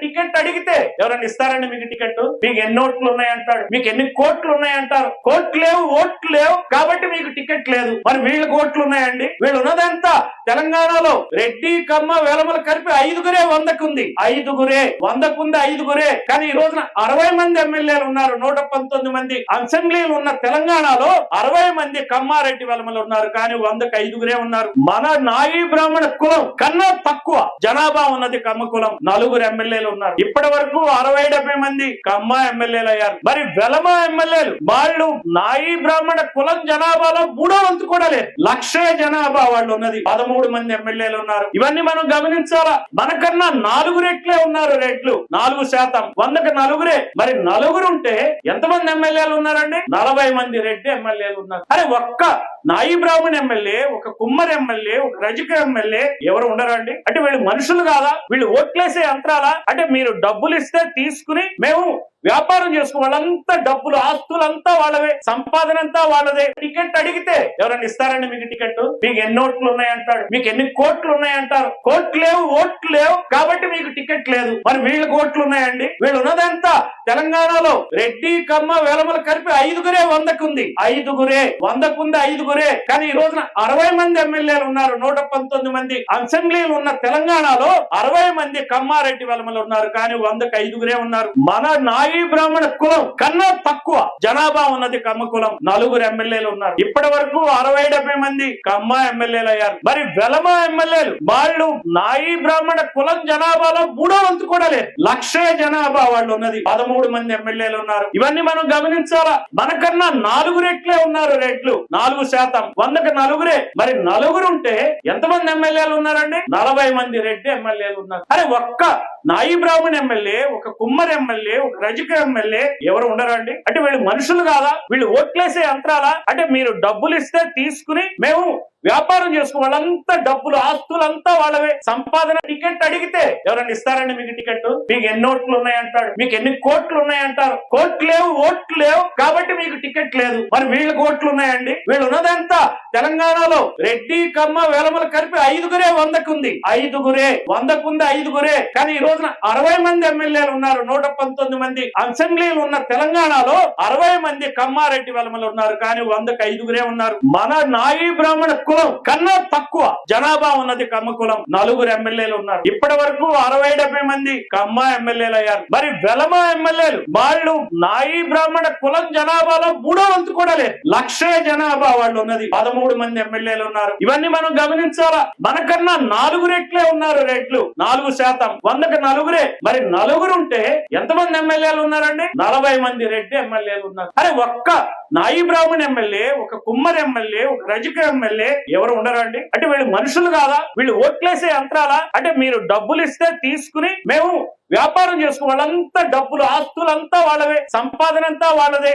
Ticket అడిగితే ఎవరైనా ఇస్తారండి మీకు టికెట్? మీకు ఎన్ని ఓట్లు ఉన్నాయంటాడు? మీకు ఎన్ని కోట్లు ఉన్నాయంటారు? కోట్లు లేవు ఓట్లు లేవు కాబట్టి మీకు టికెట్ లేదు. మరి వీళ్ళకి ఓట్లు ఉన్నాయండి? వీళ్ళు ఉన్నదంతా తెలంగాణలో రెడ్డి కమ్మ వెలమలు కలిపి ఐదుగురే వందకుంది. ఐదుగురే వందకుంది ఐదుగురే. కానీ ఈ రోజున అరవై మంది ఎమ్మెల్యేలు ఉన్నారు. నూట పంతొమ్మిది మంది అసెంబ్లీలు ఉన్న తెలంగాణలో అరవై మంది కమ్మారెడ్డి వెలమలు ఉన్నారు. కానీ వందకు ఐదుగురే ఉన్నారు. మన నాయి బ్రాహ్మణ కులం కన్నా తక్కువ జనాభా ఉన్నది కమ్మ కులం. నలుగురు ఎమ్మెల్యేలు ఉన్నారు. ఇప్పటి వరకు అరవై డెబ్బై మంది కమ్మ ఎమ్మెల్యేలు అయ్యారు. మరి వెలమ ఎమ్మెల్యేలు వాళ్ళు నాయి బ్రాహ్మణ కులం జనాభాలో మూడో వంతు కూడా లేదు. లక్షే జనాభా వాళ్ళు ఉన్నది. పదమూడు మంది ఎమ్మెల్యేలు ఉన్నారు. ఇవన్నీ మనం గమనించాలా? మనకన్నా నాలుగు రెట్లే ఉన్నారు రెట్లు. నాలుగు శాతం. వందకు నలుగురే. మరి నలుగురు ఉంటే ఎంతమంది ఎమ్మెల్యేలు ఉన్నారండి? నలభై మంది రెడ్డి ఎమ్మెల్యేలు ఉన్నారు. అరే ఒక్క నాయి బ్రాహ్మణ్ ఎమ్మెల్యే ఒక కుమ్మర్ ఎమ్మెల్యే ఒక రజక ఎమ్మెల్యే ఎవరు ఉండరండి? అంటే వీళ్ళు మనుషులు కాదా? వీళ్ళు ఓట్లేసే యంత్రాలా? అంటే మీరు డబ్బులు ఇస్తే తీసుకుని మేము వ్యాపారం చేసుకో వాళ్ళంతా డబ్బులు ఆస్తులంతా వాళ్ళవే సంపాదన అంతా వాళ్ళదే. టికెట్ అడిగితే ఎవరైనా ఇస్తారండి మీకు టికెట్? మీకు ఎన్ని ఓట్లు ఉన్నాయంటాడు? మీకు ఎన్ని కోట్లు ఉన్నాయంటారు? కోట్లు లేవు ఓట్లు లేవు కాబట్టి మీకు టికెట్ లేదు. మరి వీళ్ళకి ఓట్లు ఉన్నాయండి? వీళ్ళు ఉన్నదంతా తెలంగాణలో రెడ్డి కమ్మ వెలమలు కలిపి ఐదుగురే వందకుంది. ఐదుగురే వందకుంది ఐదుగురే. కానీ ఈ రోజున అరవై మంది ఎమ్మెల్యేలు ఉన్నారు. నూట పంతొమ్మిది మంది అసెంబ్లీలు ఉన్న తెలంగాణలో అరవై మంది కమ్మారెడ్డి వెలమలు ఉన్నారు. కానీ వందకు ఐదుగురే ఉన్నారు. మన నాయ బ్రాహ్మణ కులం కన్నా తక్కువ జనాభా ఉన్నది కమ్మ కులం. నలుగురు ఎమ్మెల్యేలు ఉన్నారు. ఇప్పటి వరకు అరవై డెబ్బై మంది కమ్మ ఎమ్మెల్యేలు అయ్యారు. మరి వెలమ ఎమ్మెల్యేలు వాళ్ళు నాయి బ్రాహ్మణ కులం జనాభాలో మూడో వంతు కూడా లేదు. లక్షే జనాభా వాళ్ళు ఉన్నది. పదమూడు మంది ఎమ్మెల్యేలు ఉన్నారు. ఇవన్నీ మనం గమనించాలా? మనకన్నా నాలుగు రెట్లే ఉన్నారు రెట్లు. నాలుగు శాతం. వందకు నలుగురే. మరి నలుగురు ఉంటే ఎంతమంది ఎమ్మెల్యేలు ఉన్నారండి? నలభై మంది రెడ్డి ఎమ్మెల్యేలు ఉన్నారు. అరే ఒక్క నాయి బ్రాహ్మణ ఎమ్మెల్యే ఒక కుమ్మర్ ఎమ్మెల్యే ఒక రజక ఎమ్మెల్యే ఎవరు ఉండరండి అంటే వీళ్ళు మనుషులు కాదా? వీళ్ళు ఓట్లేసే యంత్రాలా? అంటే మీరు డబ్బులు ఇస్తే తీసుకుని మేము వ్యాపారం చేసుకో వాళ్ళంతా డబ్బులు ఆస్తులంతా వాళ్ళవే. సంపాదన టికెట్ అడిగితే ఎవరైనా ఇస్తారండి మీకు టికెట్? మీకు ఎన్ని ఓట్లు ఉన్నాయంటాడు మీకు ఎన్ని కోట్లు ఉన్నాయంటారు కోట్లు లేవు ఓట్లు లేవు. కాబట్టి మీకు టికెట్ లేదు. మరి వీళ్ళకి ఓట్లు ఉన్నాయండి? వీళ్ళు ఉన్నదంతా తెలంగాణలో రెడ్డి కమ్మ వేలమల కలిపి ఐదుగురే వందకుంది. ఐదుగురే వందకుంది ఐదుగురే. కానీ ఈ రోజున అరవై మంది ఎమ్మెల్యేలు ఉన్నారు. నూట పంతొమ్మిది మంది అసెంబ్లీలు ఉన్న తెలంగాణలో అరవై మంది కమ్మారెడ్డి వెలమలు ఉన్నారు. కానీ వందకు ఐదుగురే ఉన్నారు. మన నాయి బ్రాహ్మణ కులం కన్నా తక్కువ జనాభా ఉన్నది కమ్మ కులం. నలుగురు ఎమ్మెల్యేలు ఉన్నారు. ఇప్పటి వరకు అరవై డెబ్బై మంది కమ్మ ఎమ్మెల్యేలు అయ్యారు. మరి వెలమ ఎమ్మెల్యేలు వాళ్ళు నాయి బ్రాహ్మణ కులం జనాభాలో మూడో వంతు కూడా లేదు. లక్షే జనాభా వాళ్ళు ఉన్నది. పదమూడు మంది ఎమ్మెల్యేలు ఉన్నారు. ఇవన్నీ మనం గమనించాలా? మనకన్నా నాలుగు రెట్లే ఉన్నారు రెట్లు. నాలుగు శాతం. వందకు నలుగురే. మరి నలుగురు ఉంటే ఎంతమంది ఎమ్మెల్యేలు ఉన్నారండి? నలభై మంది రెడ్డి ఎమ్మెల్యేలు ఉన్నారు. అరే ఒక్క నాయి బ్రాహ్మణ్ ఎమ్మెల్యే ఒక కుమ్మర్ ఎమ్మెల్యే ఒక రజక ఎమ్మెల్యే ఎవరు ఉండరండి అంటే వీళ్ళు మనుషులు కాదా? వీళ్ళు ఓట్లేసే యంత్రాలా? అంటే మీరు డబ్బులు ఇస్తే తీసుకుని మేము వ్యాపారం చేసుకో వాళ్ళంతా డబ్బులు ఆస్తులంతా వాళ్ళవే సంపాదన అంతా వాళ్ళదే.